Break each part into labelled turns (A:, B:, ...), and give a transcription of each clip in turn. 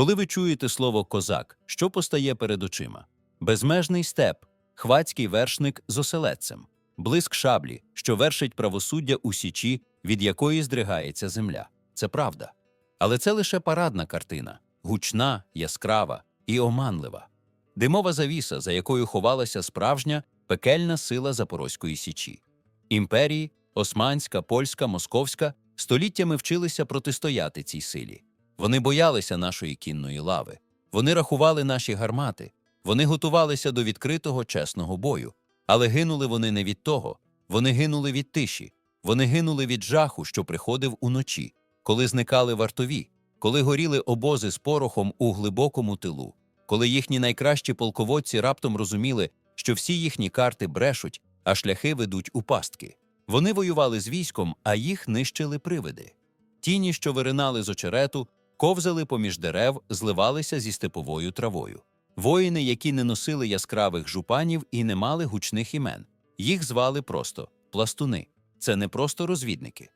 A: Коли ви чуєте слово козак, що постає перед очима? Безмежний степ, хвацький вершник з оселедцем, блиск шаблі, що вершить правосуддя у січі, від якої здригається земля. Це правда. Але це лише парадна картина, гучна, яскрава і оманлива. Димова завіса, за якою ховалася справжня пекельна сила Запорозької січі. Імперії, османська, польська, московська, століттями вчилися протистояти цій силі. Вони боялися нашої кінної лави, вони рахували наші гармати, вони готувалися до відкритого чесного бою, але гинули вони не від того, вони гинули від тиші, вони гинули від жаху, що приходив уночі, коли зникали вартові, коли горіли обози з порохом у глибокому тилу, коли їхні найкращі полководці раптом розуміли, що всі їхні карти брешуть, а шляхи ведуть у пастки. Вони воювали з військом, а їх нищили привиди. Тіні, що виринали з очерету, ковзали поміж дерев, зливалися зі степовою травою. Воїни, які не носили яскравих жупанів і не мали гучних імен. Їх звали просто пластуни. Це не просто розвідники.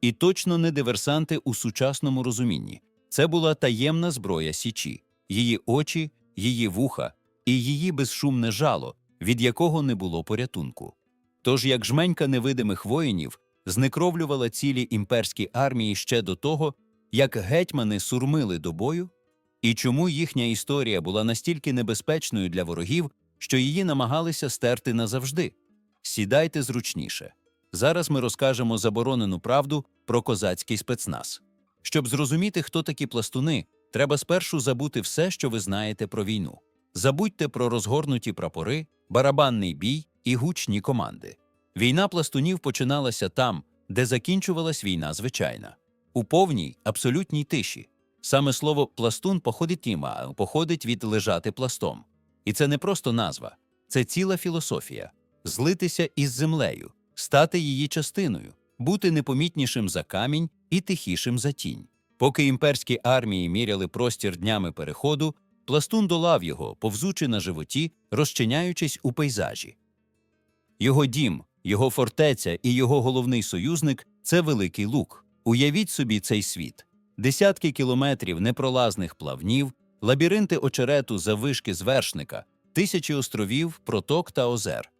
A: І точно не диверсанти у сучасному розумінні. Це була таємна зброя Січі, її очі, її вуха і її безшумне жало, від якого не було порятунку. Тож, як жменька невидимих воїнів знекровлювала цілі імперські армії ще до того, як гетьмани сурмили до бою, і чому їхня історія була настільки небезпечною для ворогів, що її намагалися стерти назавжди. Сідайте зручніше. Зараз ми розкажемо заборонену правду про козацький спецназ. Щоб зрозуміти, хто такі пластуни, треба спершу забути все, що ви знаєте про війну. Забудьте про розгорнуті прапори, барабанний бій і гучні команди. Війна пластунів починалася там, де закінчувалась війна звичайна, у повній, абсолютній тиші. Саме слово пластун походить іма, походить від лежати пластом. І це не просто назва, це ціла філософія злитися із землею, стати її частиною, бути непомітнішим за камінь і тихішим за тінь. Поки імперські армії міряли простір днями переходу, пластун долав його, повзучи на животі, розчиняючись у пейзажі. Його дім, його фортеця і його головний союзник це великий лук. Уявіть собі цей світ. Десятки кілометрів непролазних плавнів, лабіринти очерету заввишки звершника, тисячі островів, проток та озер.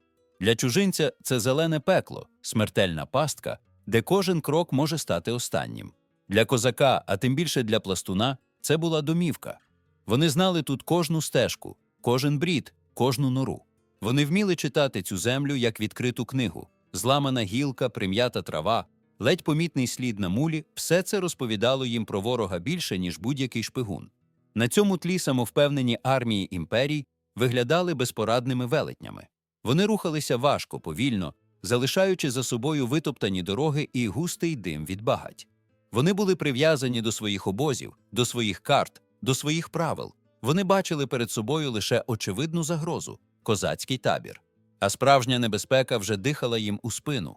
A: Для чужинця це зелене пекло, смертельна пастка, де кожен крок може стати останнім. Для козака, а тим більше для пластуна, це була домівка. Вони знали тут кожну стежку, кожен брід, кожну нору. Вони вміли читати цю землю як відкриту книгу, зламана гілка, прим'ята трава, ледь помітний слід на мулі, все це розповідало їм про ворога більше, ніж будь-який шпигун. На цьому тлі самовпевнені армії імперій виглядали безпорадними велетнями. Вони рухалися важко, повільно, залишаючи за собою витоптані дороги і густий дим від багать. Вони були прив'язані до своїх обозів, до своїх карт, до своїх правил. Вони бачили перед собою лише очевидну загрозу козацький табір. А справжня небезпека вже дихала їм у спину.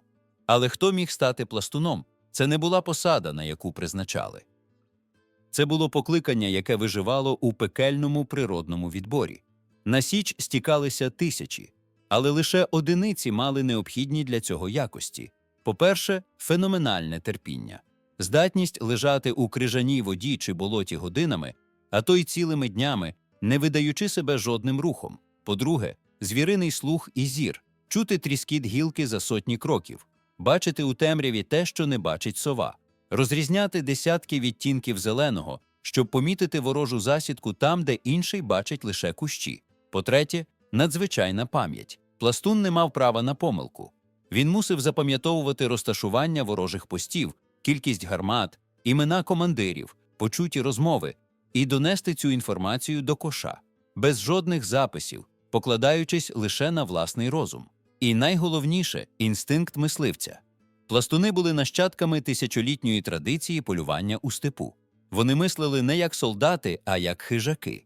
A: Але хто міг стати пластуном? Це не була посада, на яку призначали. Це було покликання, яке виживало у пекельному природному відборі. На січ стікалися тисячі, але лише одиниці мали необхідні для цього якості. По-перше, феноменальне терпіння, здатність лежати у крижаній воді чи болоті годинами, а то й цілими днями, не видаючи себе жодним рухом. По-друге, звіриний слух і зір, чути тріскіт гілки за сотні кроків, бачити у темряві те, що не бачить сова, розрізняти десятки відтінків зеленого, щоб помітити ворожу засідку там, де інший бачить лише кущі. По-третє, надзвичайна пам'ять. Пластун не мав права на помилку. Він мусив запам'ятовувати розташування ворожих постів, кількість гармат, імена командирів, почуті розмови і донести цю інформацію до коша, без жодних записів, покладаючись лише на власний розум. І найголовніше інстинкт мисливця. Пластуни були нащадками тисячолітньої традиції полювання у степу. Вони мислили не як солдати, а як хижаки.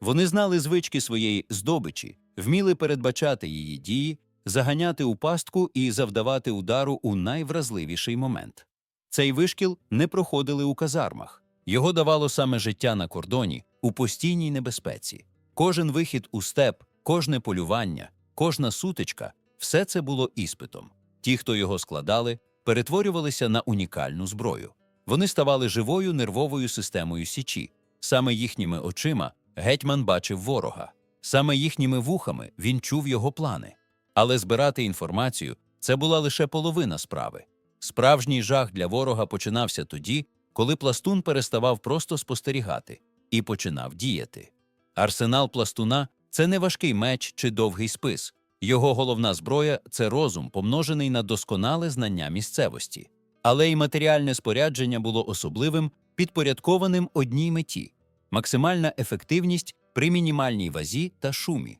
A: Вони знали звички своєї здобичі, вміли передбачати її дії, заганяти у пастку і завдавати удару у найвразливіший момент. Цей вишкіл не проходили у казармах. Його давало саме життя на кордоні у постійній небезпеці. Кожен вихід у степ, кожне полювання, кожна сутичка все це було іспитом. Ті, хто його складали, перетворювалися на унікальну зброю. Вони ставали живою нервовою системою Січі. Саме їхніми очима гетьман бачив ворога, саме їхніми вухами він чув його плани. Але збирати інформацію це була лише половина справи. Справжній жах для ворога починався тоді, коли пластун переставав просто спостерігати і починав діяти. Арсенал пластуна це не важкий меч чи довгий спис. Його головна зброя це розум, помножений на досконале знання місцевості. Але й матеріальне спорядження було особливим, підпорядкованим одній меті максимальна ефективність при мінімальній вазі та шумі.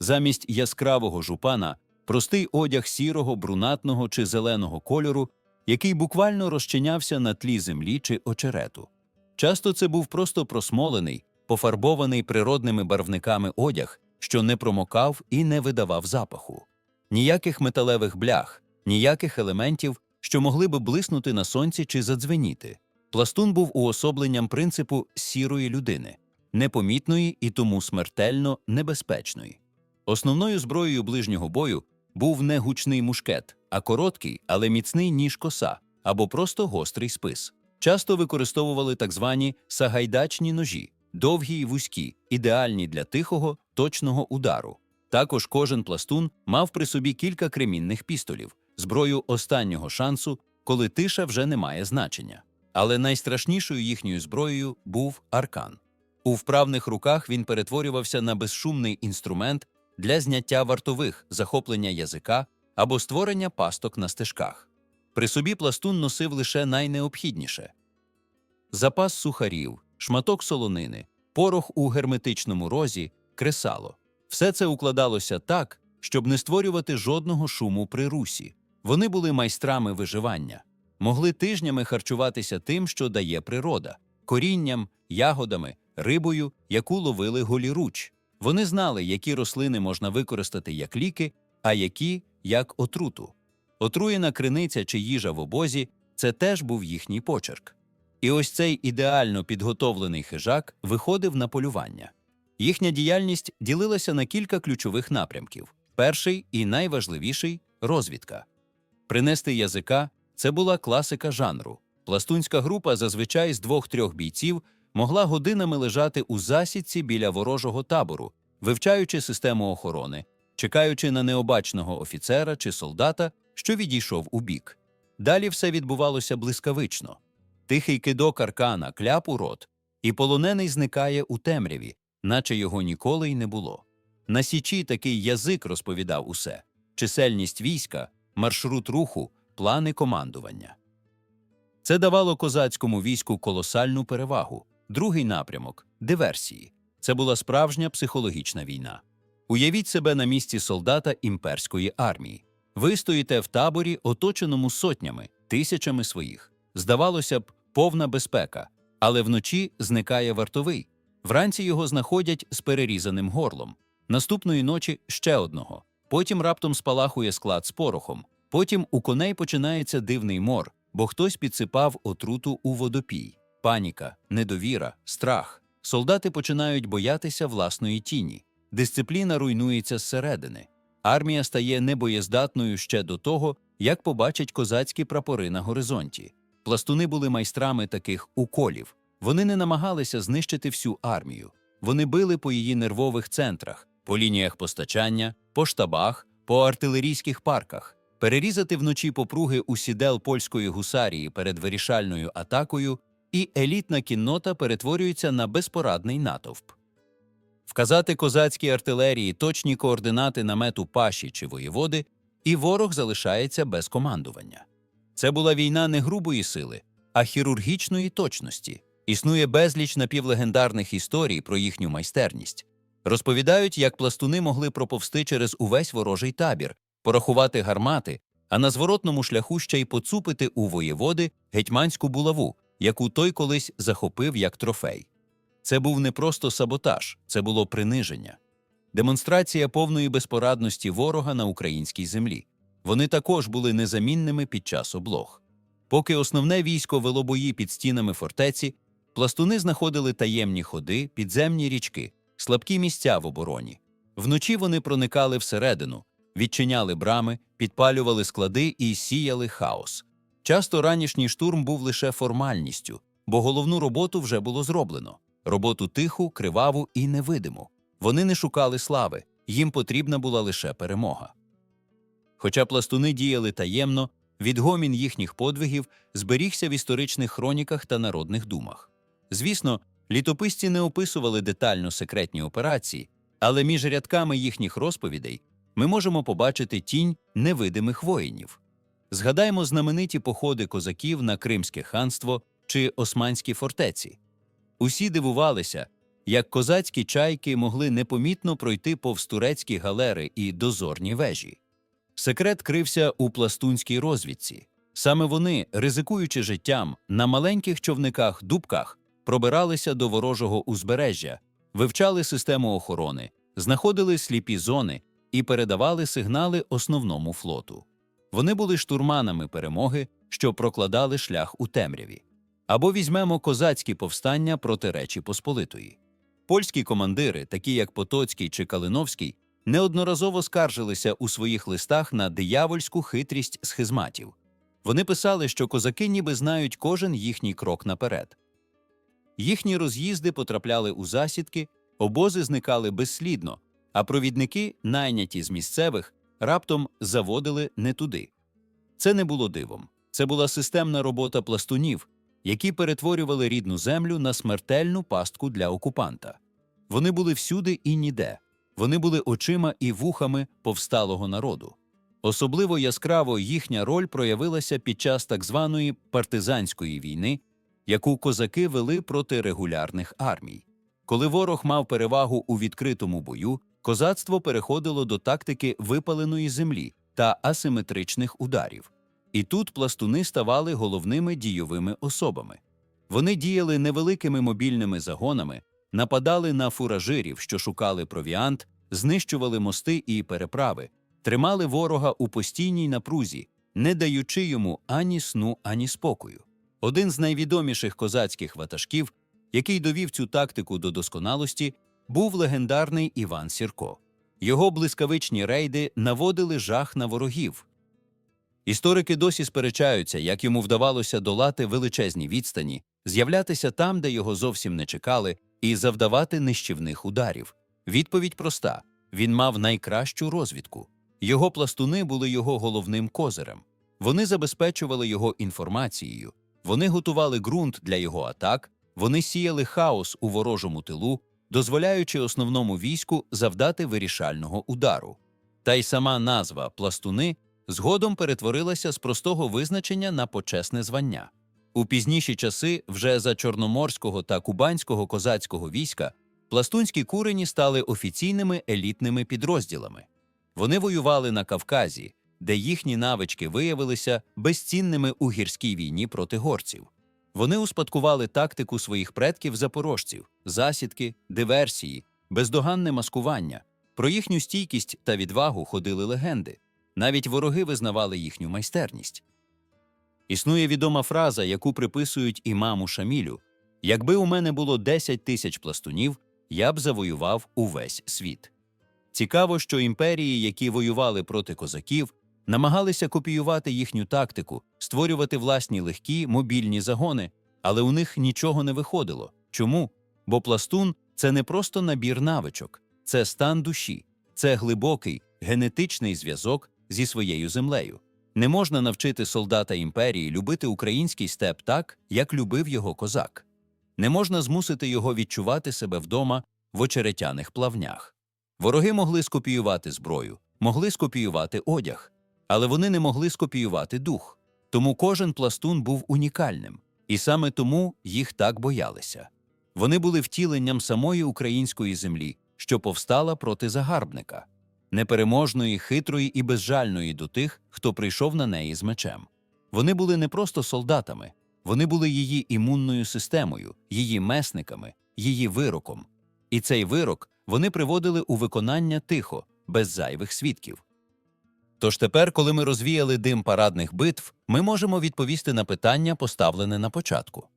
A: Замість яскравого жупана простий одяг сірого, брунатного чи зеленого кольору, який буквально розчинявся на тлі землі чи очерету. Часто це був просто просмолений, пофарбований природними барвниками одяг, що не промокав і не видавав запаху. Ніяких металевих блях, ніяких елементів, що могли би блиснути на сонці чи задзвеніти. Пластун був уособленням принципу сірої людини, непомітної і тому смертельно небезпечної. Основною зброєю ближнього бою був не гучний мушкет, а короткий, але міцний ніж коса або просто гострий спис. Часто використовували так звані сагайдачні ножі, довгі й вузькі, ідеальні для тихого, точного удару. Також кожен пластун мав при собі кілька кремінних пістолів, зброю останнього шансу, коли тиша вже не має значення. Але найстрашнішою їхньою зброєю був аркан. У вправних руках він перетворювався на безшумний інструмент для зняття вартових, захоплення язика або створення пасток на стежках. При собі пластун носив лише найнеобхідніше запас сухарів, шматок солонини, порох у герметичному розі, кресало. Все це укладалося так, щоб не створювати жодного шуму при русі. Вони були майстрами виживання, могли тижнями харчуватися тим, що дає природа, корінням, ягодами, рибою, яку ловили голіруч. Вони знали, які рослини можна використати як ліки, а які як отруту. Отруєна криниця чи їжа в обозі це теж був їхній почерк. І ось цей ідеально підготовлений хижак виходив на полювання. Їхня діяльність ділилася на кілька ключових напрямків. Перший і найважливіший розвідка. Принести язика це була класика жанру. Пластунська група зазвичай з двох-трьох бійців могла годинами лежати у засідці біля ворожого табору, вивчаючи систему охорони, чекаючи на необачного офіцера чи солдата, що відійшов у бік. Далі все відбувалося блискавично. Тихий кидок аркана, кляп у рот, і полонений зникає у темряві, наче його ніколи й не було. На січі такий язик розповідав усе чисельність війська, маршрут руху, плани командування. Це давало козацькому війську колосальну перевагу. Другий напрямок диверсії. Це була справжня психологічна війна. Уявіть себе на місці солдата імперської армії. Ви стоїте в таборі, оточеному сотнями, тисячами своїх. Здавалося б, повна безпека, але вночі зникає вартовий. Вранці його знаходять з перерізаним горлом. Наступної ночі ще одного. Потім раптом спалахує склад з порохом. Потім у коней починається дивний мор, бо хтось підсипав отруту у водопій. Паніка, недовіра, страх. Солдати починають боятися власної тіні. Дисципліна руйнується зсередини. Армія стає небоєздатною ще до того, як побачать козацькі прапори на горизонті. Пластуни були майстрами таких уколів. Вони не намагалися знищити всю армію. Вони били по її нервових центрах, по лініях постачання, по штабах, по артилерійських парках. Перерізати вночі попруги у сідел польської гусарії перед вирішальною атакою, і елітна кіннота перетворюється на безпорадний натовп. Вказати козацькій артилерії точні координати намету паші чи воєводи, і ворог залишається без командування. Це була війна не грубої сили, а хірургічної точності. Існує безліч напівлегендарних історій про їхню майстерність. Розповідають, як пластуни могли проповсти через увесь ворожий табір, порахувати гармати, а на зворотному шляху ще й поцупити у воєводи гетьманську булаву, яку той колись захопив як трофей. Це був не просто саботаж, це було приниження, демонстрація повної безпорадності ворога на українській землі. Вони також були незамінними під час облог. Поки основне військо вело бої під стінами фортеці, пластуни знаходили таємні ходи, підземні річки, слабкі місця в обороні. Вночі вони проникали всередину, відчиняли брами, підпалювали склади і сіяли хаос. Часто ранішній штурм був лише формальністю, бо головну роботу вже було зроблено роботу тиху, криваву і невидиму. Вони не шукали слави, їм потрібна була лише перемога. Хоча пластуни діяли таємно, відгомін їхніх подвигів зберігся в історичних хроніках та народних думах. Звісно, літописці не описували детально секретні операції, але між рядками їхніх розповідей ми можемо побачити тінь невидимих воїнів. Згадаймо знамениті походи козаків на Кримське ханство чи Османські фортеці. Усі дивувалися, як козацькі чайки могли непомітно пройти повз турецькі галери і дозорні вежі. Секрет крився у пластунській розвідці. Саме вони, ризикуючи життям, на маленьких човниках дубках пробиралися до ворожого узбережжя, вивчали систему охорони, знаходили сліпі зони і передавали сигнали основному флоту. Вони були штурманами перемоги, що прокладали шлях у темряві. Або візьмемо козацькі повстання проти Речі Посполитої. Польські командири, такі як Потоцький чи Калиновський, неодноразово скаржилися у своїх листах на диявольську хитрість схизматів. Вони писали, що козаки ніби знають кожен їхній крок наперед. Їхні роз'їзди потрапляли у засідки, обози зникали безслідно, а провідники, найняті з місцевих, раптом заводили не туди. Це не було дивом. Це була системна робота пластунів, які перетворювали рідну землю на смертельну пастку для окупанта. Вони були всюди і ніде. Вони були очима і вухами повсталого народу. Особливо яскраво їхня роль проявилася під час так званої партизанської війни, яку козаки вели проти регулярних армій. Коли ворог мав перевагу у відкритому бою, козацтво переходило до тактики випаленої землі та асиметричних ударів. І тут пластуни ставали головними дійовими особами. Вони діяли невеликими мобільними загонами, нападали на фуражирів, що шукали провіант, знищували мости і переправи, тримали ворога у постійній напрузі, не даючи йому ані сну, ані спокою. Один з найвідоміших козацьких ватажків, який довів цю тактику до досконалості, був легендарний Іван Сірко. Його блискавичні рейди наводили жах на ворогів. Історики досі сперечаються, як йому вдавалося долати величезні відстані, з'являтися там, де його зовсім не чекали, і завдавати нищівних ударів. Відповідь проста: він мав найкращу розвідку. Його пластуни були його головним козирем. Вони забезпечували його інформацією, вони готували ґрунт для його атак, вони сіяли хаос у ворожому тилу, дозволяючи основному війську завдати вирішального удару. Та й сама назва пластуни згодом перетворилася з простого визначення на почесне звання. У пізніші часи, вже за чорноморського та кубанського козацького війська, пластунські курені стали офіційними елітними підрозділами. Вони воювали на Кавказі, де їхні навички виявилися безцінними у гірській війні проти горців. Вони успадкували тактику своїх предків запорожців, засідки, диверсії, бездоганне маскування. Про їхню стійкість та відвагу ходили легенди. Навіть вороги визнавали їхню майстерність. Існує відома фраза, яку приписують імаму Шамілю: якби у мене було 10 тисяч пластунів, я б завоював увесь світ. Цікаво, що імперії, які воювали проти козаків, намагалися копіювати їхню тактику, створювати власні легкі мобільні загони, але у них нічого не виходило. Чому? Бо пластун це не просто набір навичок, це стан душі, це глибокий генетичний зв'язок зі своєю землею. Не можна навчити солдата імперії любити український степ так, як любив його козак. Не можна змусити його відчувати себе вдома в очеретяних плавнях. Вороги могли скопіювати зброю, могли скопіювати одяг, але вони не могли скопіювати дух. Тому кожен пластун був унікальним, і саме тому їх так боялися. Вони були втіленням самої української землі, що повстала проти загарбника, непереможної, хитрої і безжальної до тих, хто прийшов на неї з мечем. Вони були не просто солдатами, вони були її імунною системою, її месниками, її вироком. І цей вирок вони приводили у виконання тихо, без зайвих свідків. Тож тепер, коли ми розвіяли дим парадних битв, ми можемо відповісти на питання, поставлене на початку.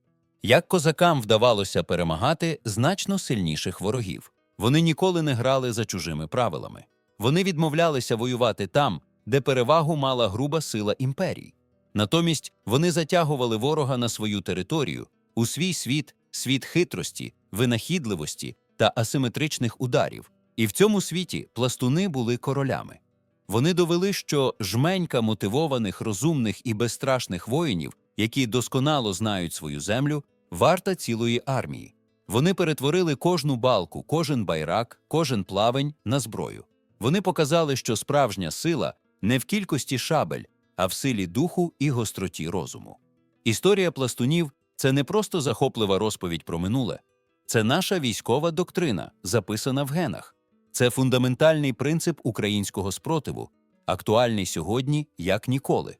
A: Як козакам вдавалося перемагати значно сильніших ворогів? Вони ніколи не грали за чужими правилами. Вони відмовлялися воювати там, де перевагу мала груба сила імперій. Натомість вони затягували ворога на свою територію, у свій світ, світ хитрості, винахідливості та асиметричних ударів. І в цьому світі пластуни були королями. Вони довели, що жменька мотивованих, розумних і безстрашних воїнів, які досконало знають свою землю, варта цілої армії. Вони перетворили кожну балку, кожен байрак, кожен плавень на зброю. Вони показали, що справжня сила не в кількості шабель, а в силі духу і гостроті розуму. Історія пластунів це не просто захоплива розповідь про минуле, це наша військова доктрина, записана в генах. Це фундаментальний принцип українського спротиву, актуальний сьогодні як ніколи.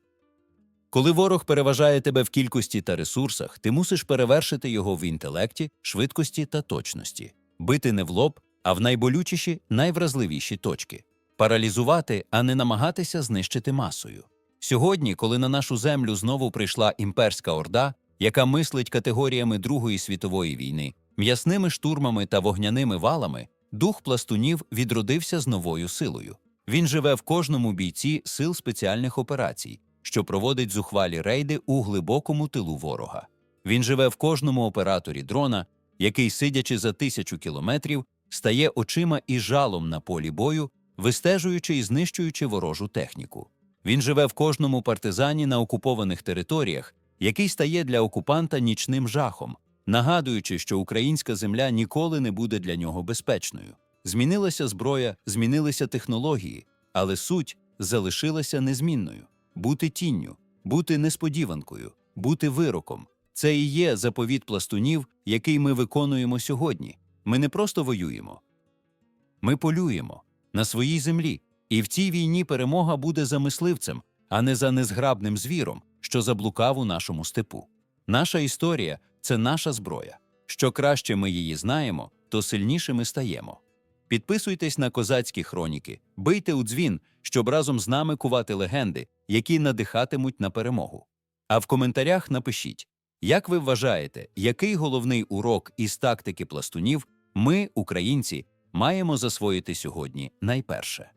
A: Коли ворог переважає тебе в кількості та ресурсах, ти мусиш перевершити його в інтелекті, швидкості та точності, бити не в лоб, а в найболючіші, найвразливіші точки, паралізувати, а не намагатися знищити масою. Сьогодні, коли на нашу землю знову прийшла імперська орда, яка мислить категоріями Другої світової війни, м'ясними штурмами та вогняними валами, дух пластунів відродився з новою силою. Він живе в кожному бійці сил спеціальних операцій, що проводить зухвалі рейди у глибокому тилу ворога. Він живе в кожному операторі дрона, який, сидячи за тисячу кілометрів, стає очима і жалом на полі бою, вистежуючи і знищуючи ворожу техніку. Він живе в кожному партизані на окупованих територіях, який стає для окупанта нічним жахом, нагадуючи, що українська земля ніколи не буде для нього безпечною. Змінилася зброя, змінилися технології, але суть залишилася незмінною бути тінню, бути несподіванкою, бути вироком. Це і є заповіт пластунів, який ми виконуємо сьогодні. Ми не просто воюємо, ми полюємо на своїй землі. І в цій війні перемога буде за мисливцем, а не за незграбним звіром, що заблукав у нашому степу. Наша історія це наша зброя. Що краще ми її знаємо, то сильніше ми стаємо. Підписуйтесь на козацькі хроніки, бийте у дзвін, щоб разом з нами кувати легенди, які надихатимуть на перемогу. А в коментарях напишіть, як ви вважаєте, який головний урок із тактики пластунів ми, українці, маємо засвоїти сьогодні найперше.